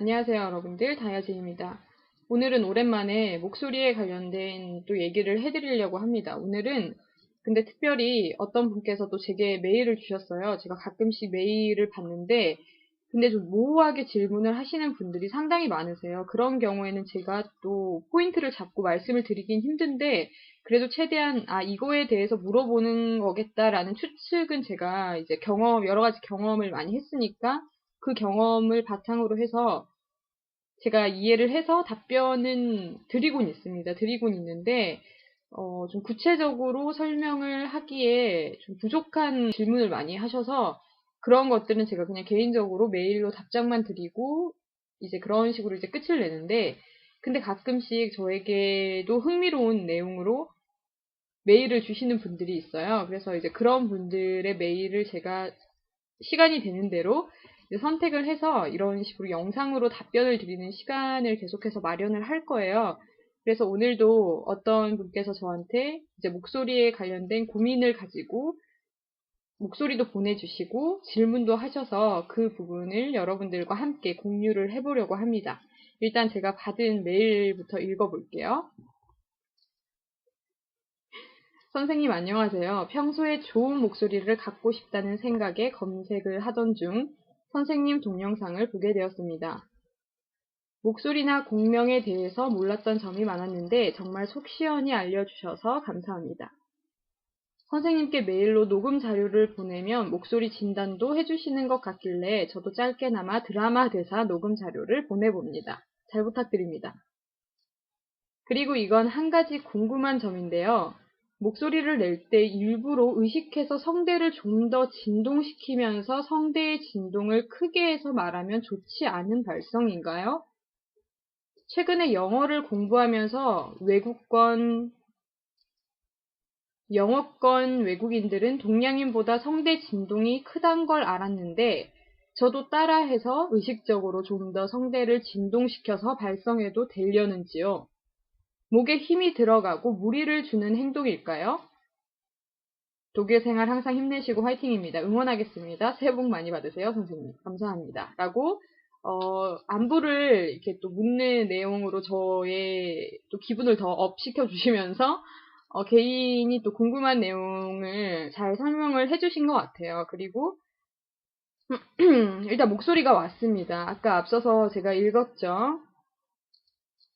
안녕하세요, 여러분들. 다이아진입니다. 오늘은 오랜만에 목소리에 관련된 또 얘기를 해드리려고 합니다. 오늘은 근데 특별히 어떤 분께서도 제게 메일을 주셨어요. 제가 가끔씩 메일을 받는데 근데 좀 모호하게 질문을 하시는 분들이 상당히 많으세요. 그런 경우에는 제가 또 포인트를 잡고 말씀을 드리긴 힘든데 그래도 최대한 아 이거에 대해서 물어보는 거겠다라는 추측은 제가 이제 경험 여러 가지 경험을 많이 했으니까 그 경험을 바탕으로 해서 제가 이해를 해서 답변은 드리곤 있습니다. 드리곤 있는데 어, 좀 구체적으로 설명을 하기에 좀 부족한 질문을 많이 하셔서 그런 것들은 제가 그냥 개인적으로 메일로 답장만 드리고 이제 그런 식으로 이제 끝을 내는데 근데 가끔씩 저에게도 흥미로운 내용으로 메일을 주시는 분들이 있어요. 그래서 이제 그런 분들의 메일을 제가 시간이 되는 대로 선택을 해서 이런 식으로 영상으로 답변을 드리는 시간을 계속해서 마련을 할 거예요. 그래서 오늘도 어떤 분께서 저한테 이제 목소리에 관련된 고민을 가지고 목소리도 보내주시고 질문도 하셔서 그 부분을 여러분들과 함께 공유를 해보려고 합니다. 일단 제가 받은 메일부터 읽어볼게요. 선생님 안녕하세요. 평소에 좋은 목소리를 갖고 싶다는 생각에 검색을 하던 중 선생님 동영상을 보게 되었습니다. 목소리나 공명에 대해서 몰랐던 점이 많았는데 정말 속 시원히 알려주셔서 감사합니다. 선생님께 메일로 녹음 자료를 보내면 목소리 진단도 해주시는 것 같길래 저도 짧게나마 드라마 대사 녹음 자료를 보내봅니다. 잘 부탁드립니다. 그리고 이건 한 가지 궁금한 점인데요. 목소리를 낼 때 일부러 의식해서 성대를 좀 더 진동시키면서 성대의 진동을 크게 해서 말하면 좋지 않은 발성인가요? 최근에 영어를 공부하면서 외국권, 영어권 외국인들은 동양인보다 성대 진동이 크단 걸 알았는데 저도 따라해서 의식적으로 좀 더 성대를 진동시켜서 발성해도 되려는지요. 목에 힘이 들어가고 무리를 주는 행동일까요? 독일 생활 항상 힘내시고 화이팅입니다. 응원하겠습니다. 새해 복 많이 받으세요, 선생님. 감사합니다. 라고, 어, 안부를 이렇게 또 묻는 내용으로 저의 또 기분을 더 업 시켜 주시면서, 어, 개인이 또 궁금한 내용을 잘 설명을 해주신 것 같아요. 그리고, 일단 목소리가 왔습니다. 아까 앞서서 제가 읽었죠.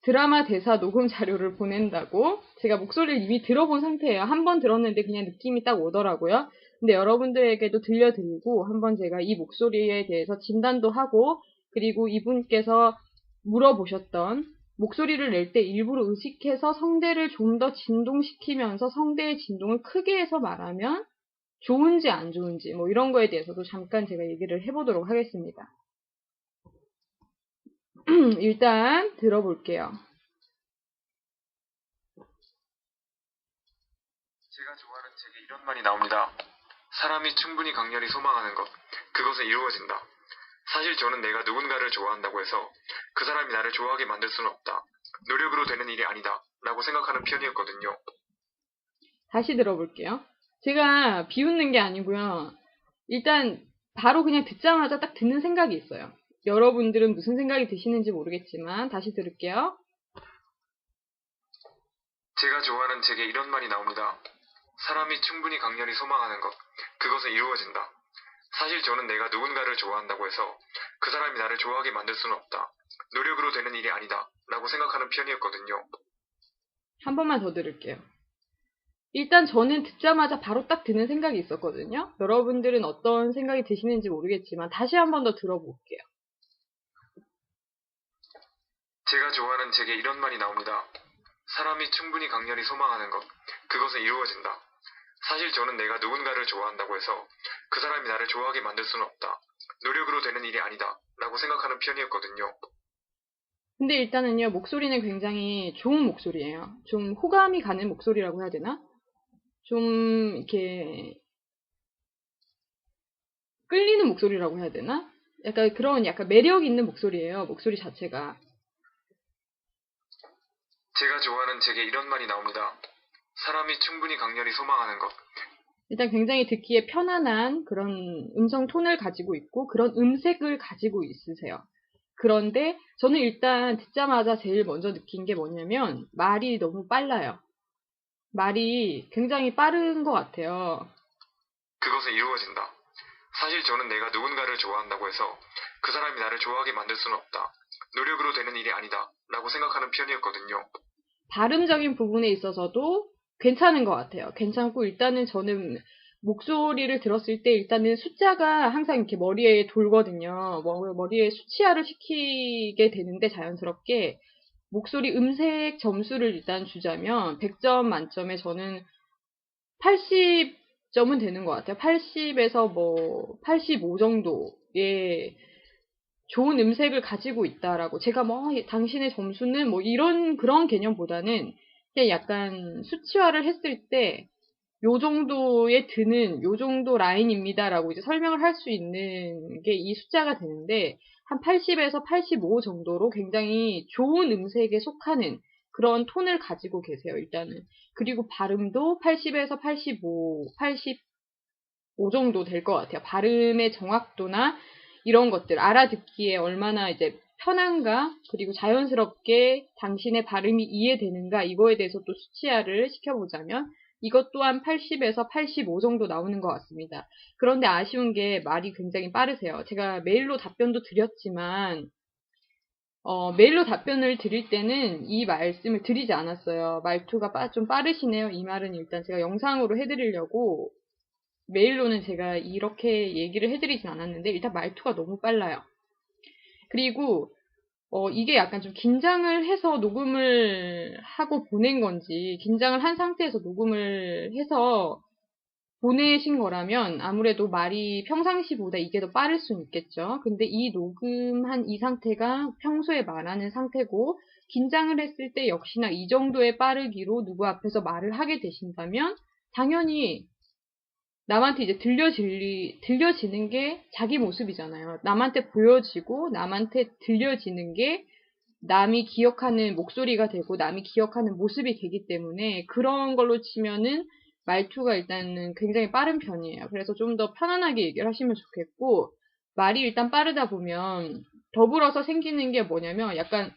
드라마 대사 녹음 자료를 보낸다고 제가 목소리를 이미 들어본 상태예요. 한 번 들었는데 그냥 느낌이 딱 오더라고요. 근데 여러분들에게도 들려드리고 한번 제가 이 목소리에 대해서 진단도 하고 그리고 이분께서 물어보셨던 목소리를 낼 때 일부러 의식해서 성대를 좀 더 진동시키면서 성대의 진동을 크게 해서 말하면 좋은지 안 좋은지 뭐 이런 거에 대해서도 잠깐 제가 얘기를 해보도록 하겠습니다. 일단 들어볼게요. 제가 좋아하는 책에 이런 말이 나옵니다. 사람이 충분히 강렬히 소망하는 것, 그것은 이루어진다. 사실 저는 내가 누군가를 좋아한다고 해서 그 사람이 나를 좋아하게 만들 수는 없다. 노력으로 되는 일이 아니다. 라고 생각하는 편이었거든요. 다시 들어볼게요. 제가 비웃는 게 아니고요. 일단 바로 그냥 듣자마자 딱 듣는 생각이 있어요. 여러분들은 무슨 생각이 드시는지 모르겠지만 다시 들을게요. 제가 좋아하는 책에 이런 말이 나옵니다. 사람이 충분히 강렬히 소망하는 것, 그것은 이루어진다. 사실 저는 내가 누군가를 좋아한다고 해서 그 사람이 나를 좋아하게 만들 수는 없다. 노력으로 되는 일이 아니다. 라고 생각하는 편이었거든요. 한 번만 더 들을게요. 일단 저는 듣자마자 바로 딱 드는 생각이 있었거든요. 여러분들은 어떤 생각이 드시는지 모르겠지만 다시 한 번 더 들어볼게요. 제가 좋아하는 책에 이런 말이 나옵니다. 사람이 충분히 강렬히 소망하는 것, 그것은 이루어진다. 사실 저는 내가 누군가를 좋아한다고 해서 그 사람이 나를 좋아하게 만들 수는 없다. 노력으로 되는 일이 아니다. 라고 생각하는 편이었거든요. 근데 일단은요, 목소리는 굉장히 좋은 목소리예요. 좀 호감이 가는 목소리라고 해야 되나? 좀, 이렇게, 끌리는 목소리라고 해야 되나? 약간 그런 약간 매력 있는 목소리예요, 목소리 자체가. 제가 좋아하는 책에 이런 말이 나옵니다. 사람이 충분히 강렬히 소망하는 것, 일단 굉장히 듣기에 편안한 그런 음성 톤을 가지고 있고 그런 음색을 가지고 있으세요. 그런데 저는 일단 듣자마자 제일 먼저 느낀 게 뭐냐면 말이 너무 빨라요. 말이 굉장히 빠른 것 같아요. 그것은 이루어진다. 사실 저는 내가 누군가를 좋아한다고 해서 그 사람이 나를 좋아하게 만들 수는 없다. 노력으로 되는 일이 아니다. 라고 생각하는 편이었거든요. 발음적인 부분에 있어서도 괜찮은 것 같아요. 괜찮고 일단은 저는 목소리를 들었을 때 일단은 숫자가 항상 이렇게 머리에 돌거든요. 머- 머리에 수치화를 시키게 되는데 자연스럽게 목소리 음색 점수를 일단 주자면 100점 만점에 저는 80점은 되는 것 같아요. 80에서 뭐 85 정도의 좋은 음색을 가지고 있다라고 제가 뭐 아, 당신의 점수는 뭐 이런 그런 개념보다는 그냥 약간 수치화를 했을 때 요 정도에 드는 요 정도 라인입니다라고 이제 설명을 할 수 있는 게 이 숫자가 되는데 한 80에서 85 정도로 굉장히 좋은 음색에 속하는 그런 톤을 가지고 계세요, 일단은. 그리고 발음도 80에서 85, 85 정도 될 것 같아요. 발음의 정확도나 이런 것들, 알아듣기에 얼마나 이제 편한가, 그리고 자연스럽게 당신의 발음이 이해되는가, 이거에 대해서 또 수치화를 시켜보자면, 이것 또한 80에서 85 정도 나오는 것 같습니다. 그런데 아쉬운 게 말이 굉장히 빠르세요. 제가 메일로 답변도 드렸지만, 어, 메일로 답변을 드릴 때는 이 말씀을 드리지 않았어요. 말투가 빠- 좀 빠르시네요. 이 말은 일단 제가 영상으로 해드리려고 메일로는 제가 이렇게 얘기를 해드리진 않았는데 일단 말투가 너무 빨라요. 그리고 어, 이게 약간 좀 긴장을 해서 녹음을 하고 보낸 건지, 긴장을 한 상태에서 녹음을 해서 보내신 거라면 아무래도 말이 평상시보다 이게 더 빠를 수는 있겠죠. 근데 이 녹음한 이 상태가 평소에 말하는 상태고, 긴장을 했을 때 역시나 이 정도의 빠르기로 누구 앞에서 말을 하게 되신다면, 당연히 남한테 이제 들려질리, 들려지는 게 자기 모습이잖아요. 남한테 보여지고, 남한테 들려지는 게 남이 기억하는 목소리가 되고, 남이 기억하는 모습이 되기 때문에, 그런 걸로 치면은 말투가 일단은 굉장히 빠른 편이에요. 그래서 좀 더 편안하게 얘기를 하시면 좋겠고, 말이 일단 빠르다 보면, 더불어서 생기는 게 뭐냐면, 약간,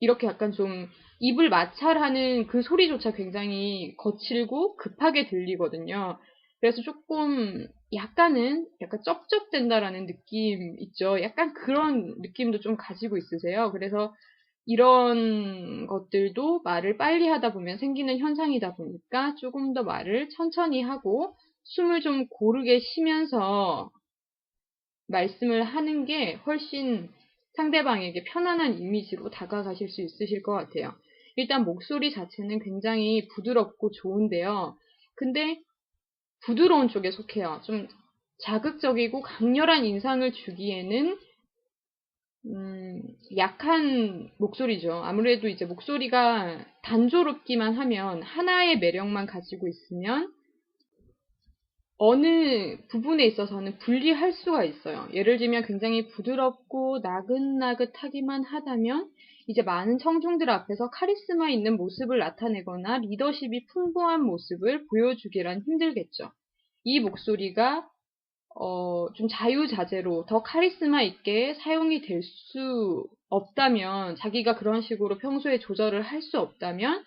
이렇게 약간 좀 입을 마찰하는 그 소리조차 굉장히 거칠고 급하게 들리거든요. 그래서 조금 약간은 약간 쩝쩝된다라는 느낌 있죠. 약간 그런 느낌도 좀 가지고 있으세요. 그래서 이런 것들도 말을 빨리 하다 보면 생기는 현상이다 보니까 조금 더 말을 천천히 하고 숨을 좀 고르게 쉬면서 말씀을 하는 게 훨씬 상대방에게 편안한 이미지로 다가가실 수 있으실 것 같아요. 일단 목소리 자체는 굉장히 부드럽고 좋은데요. 근데 부드러운 쪽에 속해요. 좀 자극적이고 강렬한 인상을 주기에는 음, 약한 목소리죠. 아무래도 이제 목소리가 단조롭기만 하면 하나의 매력만 가지고 있으면 어느 부분에 있어서는 분리할 수가 있어요. 예를 들면 굉장히 부드럽고 나긋나긋하기만 하다면 이제 많은 청중들 앞에서 카리스마 있는 모습을 나타내거나 리더십이 풍부한 모습을 보여주기란 힘들겠죠. 이 목소리가 어, 좀 자유자재로 더 카리스마 있게 사용이 될 수 없다면, 자기가 그런 식으로 평소에 조절을 할 수 없다면,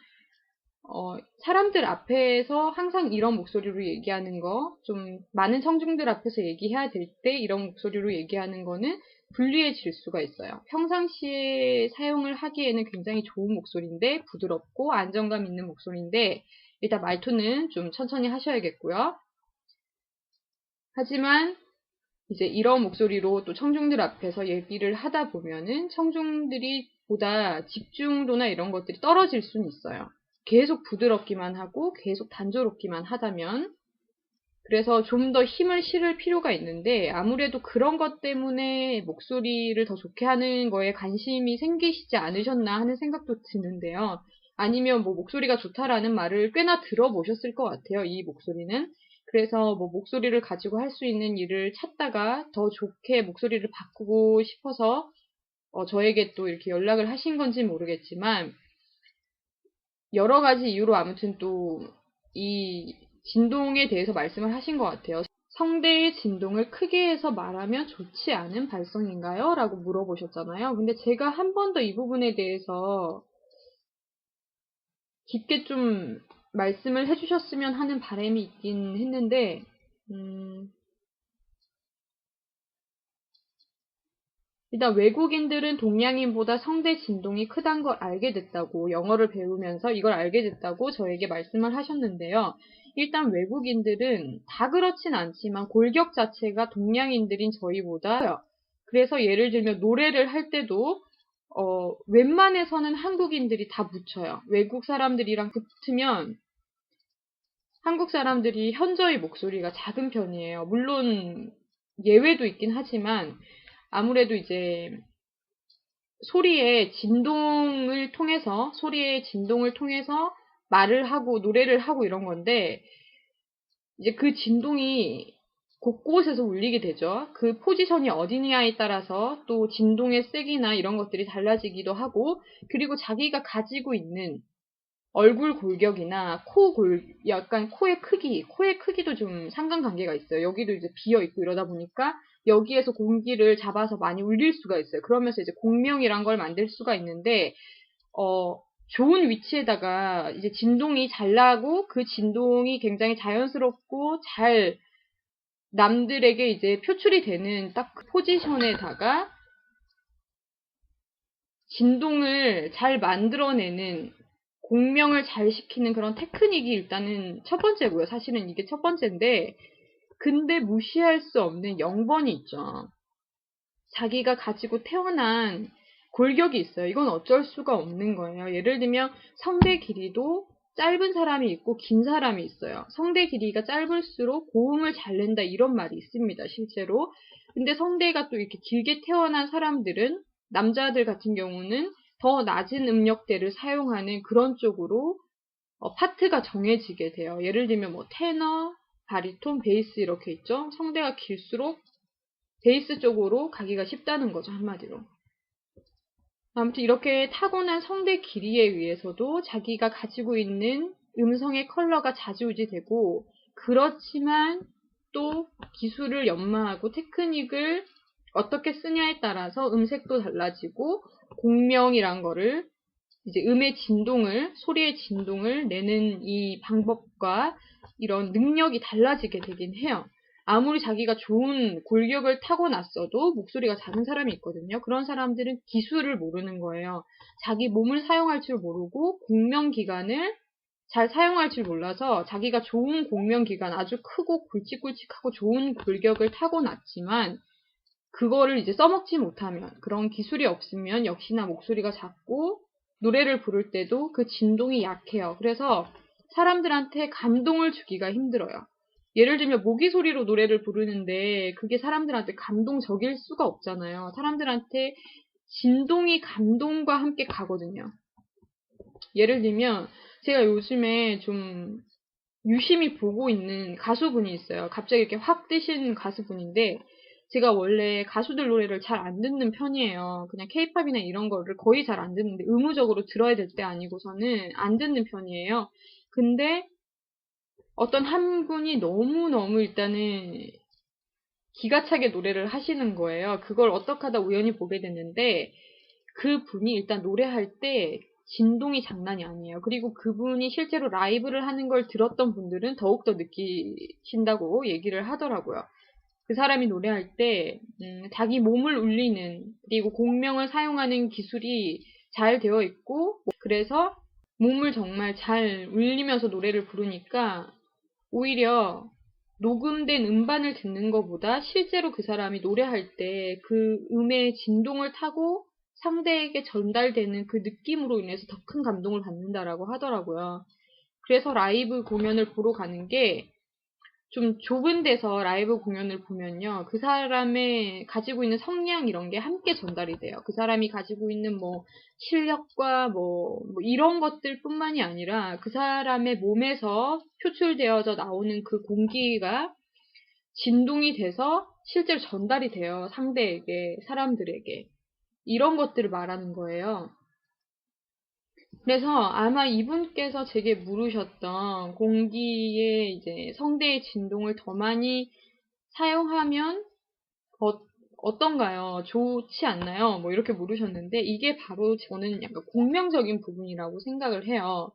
어, 사람들 앞에서 항상 이런 목소리로 얘기하는 거, 좀 많은 청중들 앞에서 얘기해야 될 때 이런 목소리로 얘기하는 거는 불리해질 수가 있어요. 평상시에 사용을 하기에는 굉장히 좋은 목소리인데, 부드럽고 안정감 있는 목소리인데, 일단 말투는 좀 천천히 하셔야겠고요. 하지만 이제 이런 목소리로 또 청중들 앞에서 얘기를 하다 보면은 청중들이 보다 집중도나 이런 것들이 떨어질 수는 있어요. 계속 부드럽기만 하고 계속 단조롭기만 하다면 그래서 좀 더 힘을 실을 필요가 있는데 아무래도 그런 것 때문에 목소리를 더 좋게 하는 거에 관심이 생기시지 않으셨나 하는 생각도 드는데요. 아니면 뭐 목소리가 좋다라는 말을 꽤나 들어보셨을 것 같아요. 이 목소리는. 그래서 뭐 목소리를 가지고 할 수 있는 일을 찾다가 더 좋게 목소리를 바꾸고 싶어서 어, 저에게 또 이렇게 연락을 하신 건지 모르겠지만 여러 가지 이유로 아무튼 또 이 진동에 대해서 말씀을 하신 것 같아요. 성대의 진동을 크게 해서 말하면 좋지 않은 발성인가요? 라고 물어보셨잖아요. 근데 제가 한 번 더 이 부분에 대해서 깊게 좀 말씀을 해주셨으면 하는 바람이 있긴 했는데, 음, 일단 외국인들은 동양인보다 성대 진동이 크단 걸 알게 됐다고 영어를 배우면서 이걸 알게 됐다고 저에게 말씀을 하셨는데요. 일단 외국인들은 다 그렇진 않지만 골격 자체가 동양인들인 저희보다 그래서 예를 들면 노래를 할 때도 어, 웬만해서는 한국인들이 다 붙여요. 외국 사람들이랑 붙으면 한국 사람들이 현저히 목소리가 작은 편이에요. 물론 예외도 있긴 하지만 아무래도 이제 소리의 진동을 통해서 소리의 진동을 통해서 말을 하고 노래를 하고 이런 건데 이제 그 진동이 곳곳에서 울리게 되죠. 그 포지션이 어디냐에 따라서 또 진동의 세기나 이런 것들이 달라지기도 하고 그리고 자기가 가지고 있는 얼굴 골격이나 코 골, 약간 코의 크기, 코의 크기도 좀 상관관계가 있어요. 여기도 이제 비어 있고 이러다 보니까 여기에서 공기를 잡아서 많이 울릴 수가 있어요. 그러면서 이제 공명이란 걸 만들 수가 있는데, 어, 좋은 위치에다가 이제 진동이 잘 나고 그 진동이 굉장히 자연스럽고 잘 남들에게 이제 표출이 되는 딱 그 포지션에다가 진동을 잘 만들어내는 공명을 잘 시키는 그런 테크닉이 일단은 첫 번째고요. 사실은 이게 첫 번째인데 근데 무시할 수 없는 0번이 있죠. 자기가 가지고 태어난 골격이 있어요. 이건 어쩔 수가 없는 거예요. 예를 들면 성대 길이도 짧은 사람이 있고 긴 사람이 있어요. 성대 길이가 짧을수록 고음을 잘 낸다 이런 말이 있습니다. 실제로. 근데 성대가 또 이렇게 길게 태어난 사람들은 남자들 같은 경우는 더 낮은 음역대를 사용하는 그런 쪽으로 어, 파트가 정해지게 돼요. 예를 들면 뭐 테너, 바리톤, 베이스 이렇게 있죠. 성대가 길수록 베이스 쪽으로 가기가 쉽다는 거죠. 한마디로. 아무튼 이렇게 타고난 성대 길이에 의해서도 자기가 가지고 있는 음성의 컬러가 자주우지되고 그렇지만 또 기술을 연마하고 테크닉을 어떻게 쓰냐에 따라서 음색도 달라지고 공명이란 거를 이제 음의 진동을 소리의 진동을 내는 이 방법과 이런 능력이 달라지게 되긴 해요. 아무리 자기가 좋은 골격을 타고났어도 목소리가 작은 사람이 있거든요. 그런 사람들은 기술을 모르는 거예요. 자기 몸을 사용할 줄 모르고 공명 기관을 잘 사용할 줄 몰라서 자기가 좋은 공명 기관 아주 크고 굵직굵직하고 좋은 골격을 타고났지만 그거를 이제 써먹지 못하면 그런 기술이 없으면 역시나 목소리가 작고 노래를 부를 때도 그 진동이 약해요. 그래서 사람들한테 감동을 주기가 힘들어요. 예를 들면 모기 소리로 노래를 부르는데 그게 사람들한테 감동적일 수가 없잖아요. 사람들한테 진동이 감동과 함께 가거든요. 예를 들면 제가 요즘에 좀 유심히 보고 있는 가수분이 있어요. 갑자기 이렇게 확 뜨신 가수분인데 제가 원래 가수들 노래를 잘 안 듣는 편이에요. 그냥 케이팝이나 이런 거를 거의 잘 안 듣는데 의무적으로 들어야 될 때 아니고서는 안 듣는 편이에요. 근데 어떤 한 분이 너무너무 일단은 기가 차게 노래를 하시는 거예요. 그걸 어떻게 하다 우연히 보게 됐는데 그 분이 일단 노래할 때 진동이 장난이 아니에요. 그리고 그분이 실제로 라이브를 하는 걸 들었던 분들은 더욱더 느끼신다고 얘기를 하더라고요. 그 사람이 노래할 때 음, 자기 몸을 울리는 그리고 공명을 사용하는 기술이 잘 되어 있고 그래서 몸을 정말 잘 울리면서 노래를 부르니까 오히려 녹음된 음반을 듣는 것보다 실제로 그 사람이 노래할 때 그 음의 진동을 타고 상대에게 전달되는 그 느낌으로 인해서 더 큰 감동을 받는다라고 하더라고요. 그래서 라이브 공연을 보러 가는 게 좀 좁은 데서 라이브 공연을 보면요. 그 사람의 가지고 있는 성량 이런 게 함께 전달이 돼요. 그 사람이 가지고 있는 뭐 실력과 뭐, 뭐 이런 것들 뿐만이 아니라 그 사람의 몸에서 표출되어져 나오는 그 공기가 진동이 돼서 실제로 전달이 돼요. 상대에게, 사람들에게. 이런 것들을 말하는 거예요. 그래서 아마 이분께서 제게 물으셨던 공기의 이제 성대의 진동을 더 많이 사용하면 어, 어떤가요? 좋지 않나요? 뭐 이렇게 물으셨는데 이게 바로 저는 약간 공명적인 부분이라고 생각을 해요.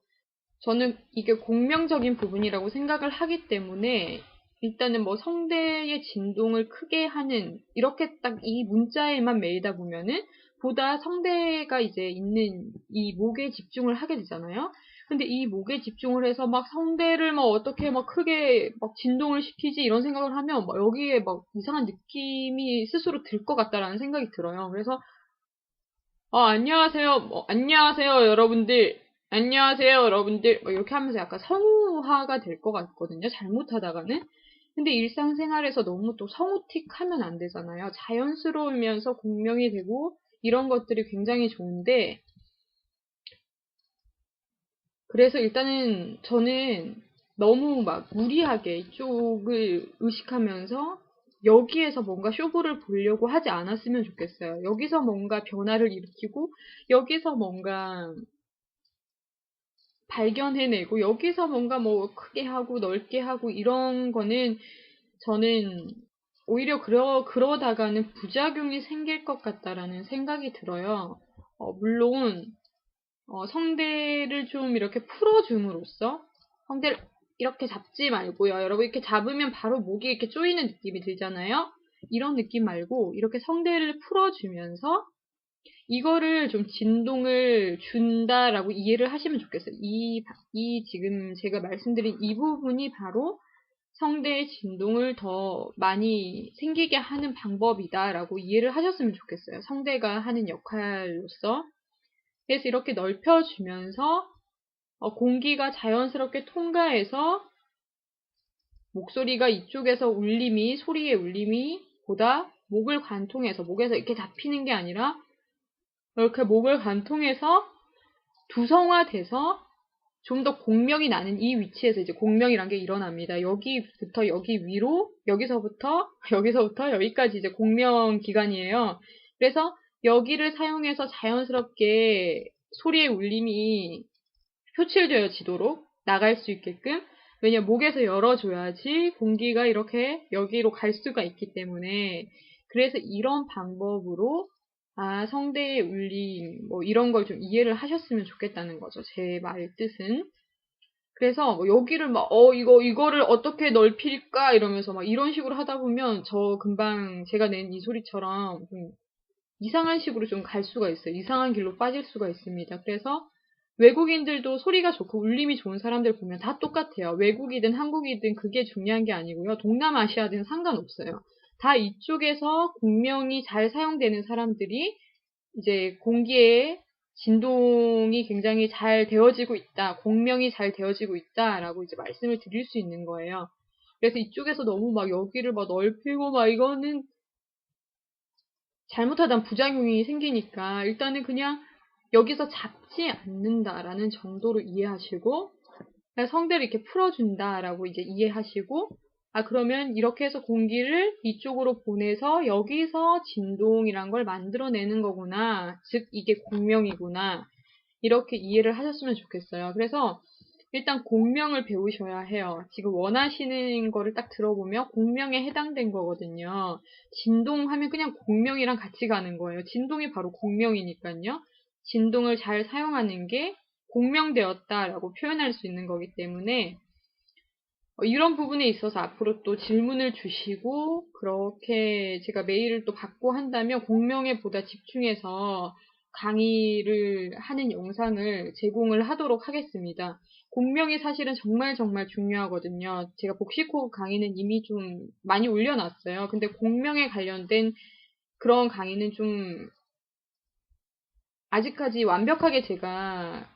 저는 이게 공명적인 부분이라고 생각을 하기 때문에 일단은 뭐 성대의 진동을 크게 하는 이렇게 딱 이 문자에만 매이다 보면은 보다 성대가 이제 있는 이 목에 집중을 하게 되잖아요. 근데 이 목에 집중을 해서 막 성대를 막 어떻게 막 크게 막 진동을 시키지 이런 생각을 하면 막 여기에 막 이상한 느낌이 스스로 들 것 같다라는 생각이 들어요. 그래서 아, 안녕하세요. 뭐, 안녕하세요, 여러분들. 안녕하세요, 여러분들. 뭐 이렇게 하면서 약간 성우화가 될 것 같거든요. 잘못하다가는. 근데 일상생활에서 너무 또 성우틱 하면 안 되잖아요. 자연스러우면서 공명이 되고 이런 것들이 굉장히 좋은데 그래서 일단은 저는 너무 막 무리하게 이쪽을 의식하면서 여기에서 뭔가 쇼부를 보려고 하지 않았으면 좋겠어요. 여기서 뭔가 변화를 일으키고 여기서 뭔가 발견해내고 여기서 뭔가 뭐 크게 하고 넓게 하고 이런 거는 저는 오히려 그러, 그러다가는 부작용이 생길 것 같다라는 생각이 들어요. 어, 물론 어, 성대를 좀 이렇게 풀어줌으로써 성대를 이렇게 잡지 말고요. 여러분 이렇게 잡으면 바로 목이 이렇게 조이는 느낌이 들잖아요. 이런 느낌 말고 이렇게 성대를 풀어주면서 이거를 좀 진동을 준다라고 이해를 하시면 좋겠어요. 이, 이 지금 제가 말씀드린 이 부분이 바로 성대의 진동을 더 많이 생기게 하는 방법이다라고 이해를 하셨으면 좋겠어요. 성대가 하는 역할로서. 그래서 이렇게 넓혀주면서 어, 공기가 자연스럽게 통과해서 목소리가 이쪽에서 울림이, 소리의 울림이 보다 목을 관통해서, 목에서 이렇게 잡히는 게 아니라 이렇게 목을 관통해서 두성화돼서 좀 더 공명이 나는 이 위치에서 이제 공명이란 게 일어납니다. 여기부터 여기 위로, 여기서부터, 여기서부터 여기까지 이제 공명 기간이에요. 그래서 여기를 사용해서 자연스럽게 소리의 울림이 표출되어 지도록 나갈 수 있게끔 왜냐 목에서 열어줘야지 공기가 이렇게 여기로 갈 수가 있기 때문에 그래서 이런 방법으로 아 성대의 울림 뭐 이런 걸 좀 이해를 하셨으면 좋겠다는 거죠 제 말 뜻은 그래서 뭐 여기를 막 어 이거 이거를 어떻게 넓힐까 이러면서 막 이런 식으로 하다 보면 저 금방 제가 낸 이 소리처럼 좀 이상한 식으로 좀 갈 수가 있어요 이상한 길로 빠질 수가 있습니다 그래서 외국인들도 소리가 좋고 울림이 좋은 사람들 보면 다 똑같아요. 외국이든 한국이든 그게 중요한 게 아니고요. 동남아시아든 상관없어요. 다 이쪽에서 공명이 잘 사용되는 사람들이 이제 공기에 진동이 굉장히 잘 되어지고 있다. 공명이 잘 되어지고 있다라고 이제 말씀을 드릴 수 있는 거예요. 그래서 이쪽에서 너무 막 여기를 막 넓히고 막 이거는 잘못하다 부작용이 생기니까 일단은 그냥 여기서 잡지 않는다라는 정도로 이해하시고 성대를 이렇게 풀어준다라고 이제 이해하시고 아 그러면 이렇게 해서 공기를 이쪽으로 보내서 여기서 진동이란 걸 만들어내는 거구나. 즉 이게 공명이구나. 이렇게 이해를 하셨으면 좋겠어요. 그래서 일단 공명을 배우셔야 해요. 지금 원하시는 거를 딱 들어보면 공명에 해당된 거거든요. 진동하면 그냥 공명이랑 같이 가는 거예요. 진동이 바로 공명이니까요. 진동을 잘 사용하는 게 공명되었다라고 표현할 수 있는 거기 때문에 어, 이런 부분에 있어서 앞으로 또 질문을 주시고 그렇게 제가 메일을 또 받고 한다면 공명에 보다 집중해서 강의를 하는 영상을 제공을 하도록 하겠습니다. 공명이 사실은 정말 정말 중요하거든요. 제가 복식호흡 강의는 이미 좀 많이 올려놨어요. 근데 공명에 관련된 그런 강의는 좀 아직까지 완벽하게 제가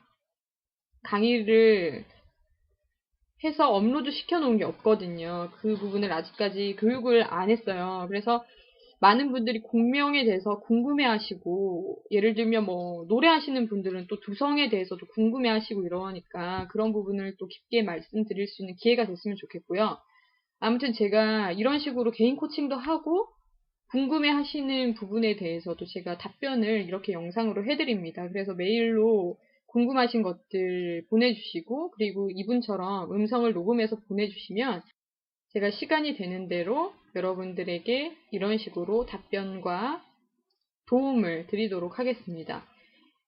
강의를 해서 업로드 시켜놓은 게 없거든요. 그 부분을 아직까지 교육을 안 했어요. 그래서 많은 분들이 공명에 대해서 궁금해 하시고, 예를 들면 뭐, 노래하시는 분들은 또 두성에 대해서도 궁금해 하시고 이러니까 그런 부분을 또 깊게 말씀드릴 수 있는 기회가 됐으면 좋겠고요. 아무튼 제가 이런 식으로 개인 코칭도 하고, 궁금해 하시는 부분에 대해서도 제가 답변을 이렇게 영상으로 해드립니다. 그래서 메일로 궁금하신 것들 보내주시고 그리고 이분처럼 음성을 녹음해서 보내주시면 제가 시간이 되는 대로 여러분들에게 이런 식으로 답변과 도움을 드리도록 하겠습니다.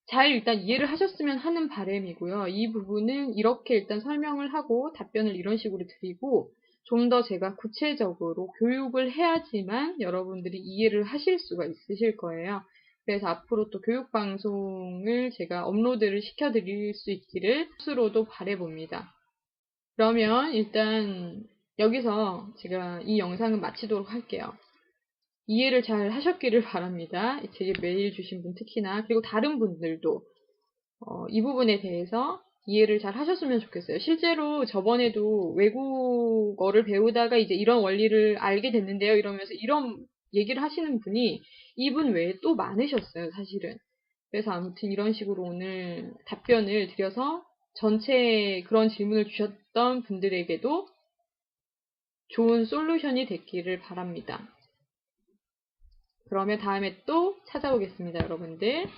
잘 일단 이해를 하셨으면 하는 바람이고요. 이 부분은 이렇게 일단 설명을 하고 답변을 이런 식으로 드리고 좀 더 제가 구체적으로 교육을 해야지만 여러분들이 이해를 하실 수가 있으실 거예요. 그래서 앞으로 또 교육방송을 제가 업로드를 시켜드릴 수 있기를 스스로도 바래봅니다. 그러면 일단 여기서 제가 이 영상은 마치도록 할게요. 이해를 잘 하셨기를 바랍니다. 제게 메일 주신 분 특히나 그리고 다른 분들도 어, 이 부분에 대해서 이해를 잘 하셨으면 좋겠어요. 실제로 저번에도 외국어를 배우다가 이제 이런 원리를 알게 됐는데요. 이러면서 이런 얘기를 하시는 분이 이분 외에 또 많으셨어요, 사실은. 그래서 아무튼 이런 식으로 오늘 답변을 드려서 전체 그런 질문을 주셨던 분들에게도 좋은 솔루션이 됐기를 바랍니다. 그러면 다음에 또 찾아오겠습니다, 여러분들.